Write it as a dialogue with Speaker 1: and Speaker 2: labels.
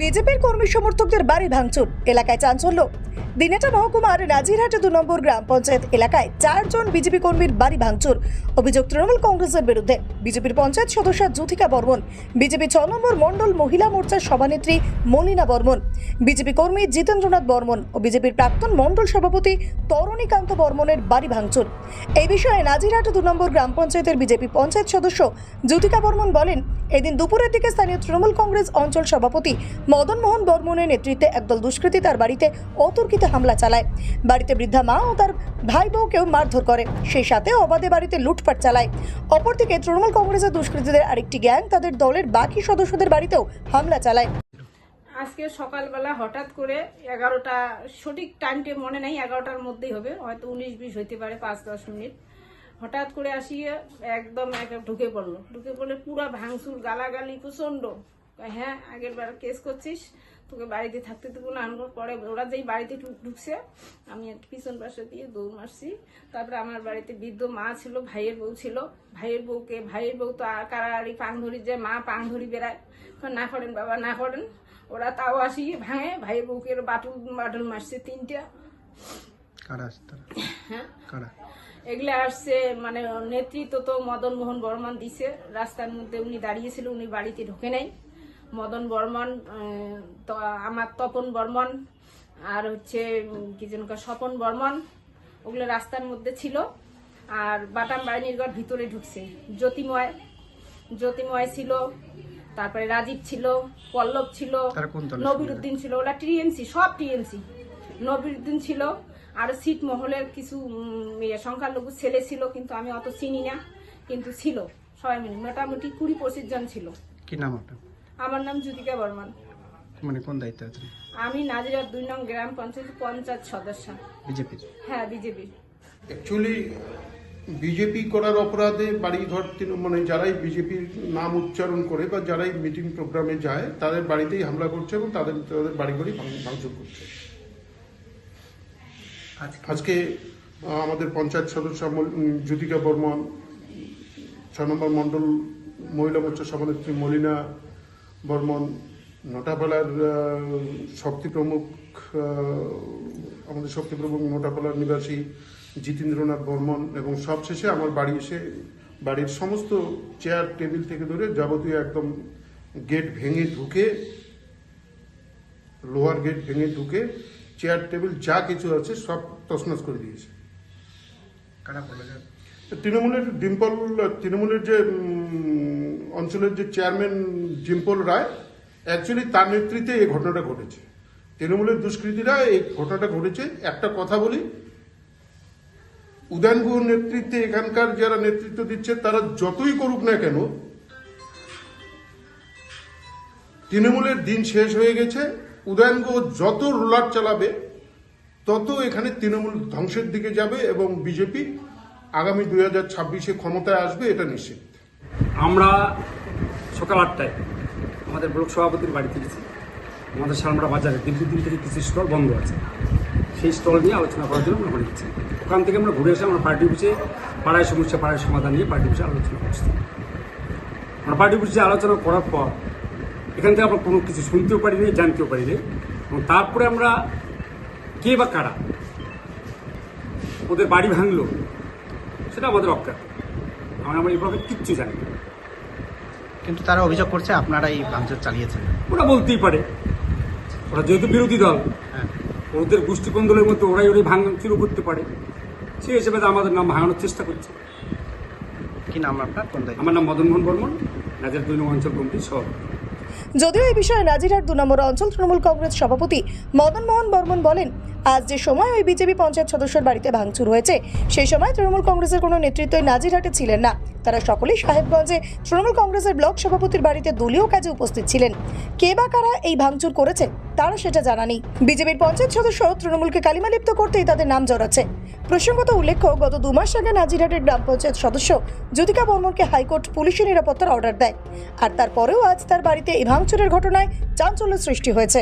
Speaker 1: বিজেপির কর্মী সমর্থকদের বাড়ি ভাঙচুর, এলাকায় চাঞ্চল্য। দিনেটা মহকুমার নাজিরহাট দু নম্বর গ্রাম পঞ্চায়েত এলাকায় চারজন বিজেপি কর্মীর বাড়ি ভাঙচুর, অভিযোগ তৃণমূল কংগ্রেসের বিরুদ্ধে। বিজেপির পঞ্চায়েত সদস্য জ্যোতিকা বর্মন, বিজেপি ছ নম্বর মণ্ডল মহিলা মোর্চার সভানেত্রী মলিনা বর্মন, বিজেপি কর্মী জিতেন্দ্রনাথ বর্মন ও বিজেপির প্রাক্তন মণ্ডল সভাপতি তরণীকান্ত বর্মনের বাড়ি ভাঙচুর। এই বিষয়ে নাজিরহাট দু নম্বর গ্রাম পঞ্চায়েতের বিজেপি পঞ্চায়েত সদস্য জ্যোতিকা বর্মন বলেন এদিন দুপুরের দিকে স্থানীয় তৃণমূল কংগ্রেস অঞ্চল সভাপতি মদন মোহন বর্মনের নেতৃত্বে একদল দুষ্কৃতী তার বাড়িতে অতর্কিতে হামলা চালায়। বাড়িতে বৃদ্ধা মা ও তার ভাই বউকেও মারধর করে। সেই সাথে অবাধে বাড়িতে লুটপাট চালায়। অপরদিকে তৃণমূল কংগ্রেসের দুষ্কৃতীদের আরেকটি গ্যাং তাদের দলের বাকি সদস্যদের বাড়িতেও হামলা চালায়।
Speaker 2: আজকে সকালবেলা হঠাৎ করে এগারোটা সঠিক টাইমটে মনে নেই, এগারোটার মধ্যেই হবে। হয়তো উনিশ, বিশ হইতে পারে, পাঁচ, দশ মিনিট। হঠাৎ করে আসিয়ে একদম এক ঢুকে পড়ল। ঢুকে পড়লে পুরো ভাঙচুর গালাগালি প্রচণ্ড। হ্যাঁ আগের বার কেস করছিস তোকে বাড়িতে থাকতে দেবো না আনব পরে ওরা যেই বাড়িতে ঢুকছে আমি আর কি পিছন পাশে দিয়ে দৌড় মারছি। তারপরে আমার বাড়িতে বৃদ্ধ মা ছিল ভাইয়ের বউ ছিল। ভাইয়ের বউকে ভাইয়ের বউ তো আর কারাড়ি পাং ধরি যে মা পাং ধরি বেড়ায় না করেন বাবা না করেন। ওরা তাও আসি ভাঙে ভাইয়ের বউকে বাটুল বাটুল মারছে তিনটা।
Speaker 3: কারা
Speaker 2: হ্যাঁ?
Speaker 3: কারা?
Speaker 2: এগুলো আসছে মানে নেতৃত্ব তো মদন মোহন বর্মন দিছে। রাস্তার মধ্যে উনি দাঁড়িয়েছিল উনি বাড়িতে ঢোকে নাই। মদন বর্মন আমার তপন বর্মন আর হচ্ছে কি যেন স্বপন বর্মন ওগুলো রাস্তার মধ্যে ছিল। আর বাটাম বাড়ির ঘর ভিতরে ঢুকছে। জ্যোতিময় জ্যোতিময় ছিল তারপরে রাজীব ছিল পল্লব ছিল নবিরুদ্দিন ছিল ওরা টিএমসি সব টিএমসি। নবিরুদ্দিন ছিল আর সিট মহলের কিছু ইয়ে, সংখ্যালঘু ছেলে ছিল কিন্তু আমি অত চিনি না কিন্তু ছিল সবাই মিলে মোটামুটি কুড়ি পঁচিশ জন ছিল।
Speaker 3: কি নাম আপনার?
Speaker 2: আমার নাম জ্যোতিকা বর্মন।
Speaker 3: মানে কোন দায়িত্বে আছেন?
Speaker 2: আমি নাজিরার দুই নং গ্রাম পঞ্চায়েত পঞ্চায়েত সদস্য।
Speaker 3: বিজেপির
Speaker 2: হ্যাঁ বিজেপি।
Speaker 4: অ্যাকচুয়ালি বিজেপি করার অপরাধে বাড়ি ঘর তৃণ- মানে যারাই বিজেপির নাম উচ্চারণ করে বা যারাই মিটিং প্রোগ্রামে যায় তাদের বাড়িতেই হামলা করছে এবং তাদের তাদের বাড়ি ঘরই ভাঙ- ভাঙচুর করছে। আজকে। আমাদের পঞ্চায়েত সদস্য জ্যোতিকা বর্মন ছ নম্বর মণ্ডল মহিলা মোর্চা সভানেত্রী মলিনা বর্মন নোটাপালার শক্তি প্রমুখ আমাদের শক্তি প্রমুখ নোটাপালার নিবাসী জিতেন্দ্রনাথ বর্মন এবং সবশেষে আমার বাড়ি এসে বাড়ির সমস্ত চেয়ার, টেবিল থেকে ধরে যাবতীয় একদম গেট ভেঙে ঢুকে, লোহার গেট ভেঙে ঢুকে চেয়ার টেবিল যা কিছু আছে সব তছনছ করে দিয়েছে।
Speaker 3: কারা বলে যান
Speaker 4: তৃণমূলের ডিম্পল তৃণমূলের যে অঞ্চলের যে চেয়ারম্যান ডিম্পল রায় অ্যাকচুয়ালি তার নেতৃত্বে এই ঘটনাটা ঘটেছে। তৃণমূলের দুষ্কৃতীরা এই ঘটনাটা ঘটেছে। একটা কথা বলি উদয়ন গুহর নেতৃত্বে এখানকার যারা নেতৃত্ব দিচ্ছে তারা যতই করুক না কেন তৃণমূলের দিন শেষ হয়ে গেছে। উদয়ন গুহ যত রোলার চালাবে, তত এখানে তৃণমূল ধ্বংসের দিকে যাবে এবং বিজেপি আগামী দুই হাজার ছাব্বিশে ক্ষমতায় আসবে, এটা নিশ্চিত।
Speaker 5: আমরা সকাল আটটায় আমাদের ব্লক সভাপতির বাড়ি ফিরেছি। আমাদের শালমরা বাজারে দীর্ঘদিন থেকে কিছু স্টল বন্ধ আছে। সেই স্টল নিয়ে আলোচনা করার জন্য আমরা গেছি ওখান থেকে আমরা ঘুরে এসে আমরা পার্টি অফিসে পাড়ায় সমস্যা, পাড়ায় সমাধান নিয়ে পার্টি অফিসে আলোচনা করছি। আমরা পার্টি অফিসে আলোচনা করার পর এখান থেকে আমরা কোনো কিছু শুনতেও পারি পারিনি জানতেও পারি পারিনি এবং তারপরে আমরা কে বা কারা ওদের বাড়ি ভাঙলো সেটা আমাদের অজ্ঞাত। আমরা আমরা এভাবে কিচ্ছু জানি না।
Speaker 3: কিন্তু তারা অভিযোগ করছে আপনারা এই ভাঙচুর চালিয়েছেন।
Speaker 5: ওরা বলতেই পারে। ওরা যেহেতু বিরোধী দল
Speaker 3: হ্যাঁ।
Speaker 5: ওদের গোষ্ঠী কোন্দলের মধ্যে ওরাই ওরাই ভাঙ শুরু করতে পারে। সেই হিসেবে আমাদের নাম ভাঙানোর চেষ্টা করছে।
Speaker 3: কি নাম আপনার?
Speaker 5: আমার নাম মদন মোহন বর্মন রাজার দুই নম্বর অঞ্চল কমিটির সভাপতি।
Speaker 1: যদিও এই বিষয়ে নাজিরহাট দু নম্বর অঞ্চল তৃণমূল কংগ্রেস সভাপতি মদন মোহন বর্মন বলেন, আজ যে সময় ওই বিজেপি পঞ্চায়েত সদস্যের বাড়িতে ভাঙচুর হয়েছে, সেই সময় তৃণমূল কংগ্রেসের কোনো নেতৃত্বই নাজিরহাটে ছিলেন না। তারা সকলেই সাহেবগঞ্জে তৃণমূল কংগ্রেসের ব্লক সভাপতির বাড়িতে দলীয় কাজে উপস্থিত ছিলেন। কে বা কারা এই ভাঙচুর করেছে? তারা সেটা জানানি বিজেপির পঞ্চায়েত সদস্য তৃণমূলকে কালিমালিপ্ত করতেই তাদের নাম জড়াচ্ছে। প্রসঙ্গত উল্লেখ্য, গত দু মাস আগে নাজিরহাটের গ্রাম পঞ্চায়েত সদস্য জ্যোতিকা বর্মনকে হাইকোর্ট পুলিশের নিরাপত্তার অর্ডার দেয়। আর তারপরেও আজ তার বাড়িতে এই ভাঙচুরের ঘটনায় চাঞ্চল্য সৃষ্টি হয়েছে।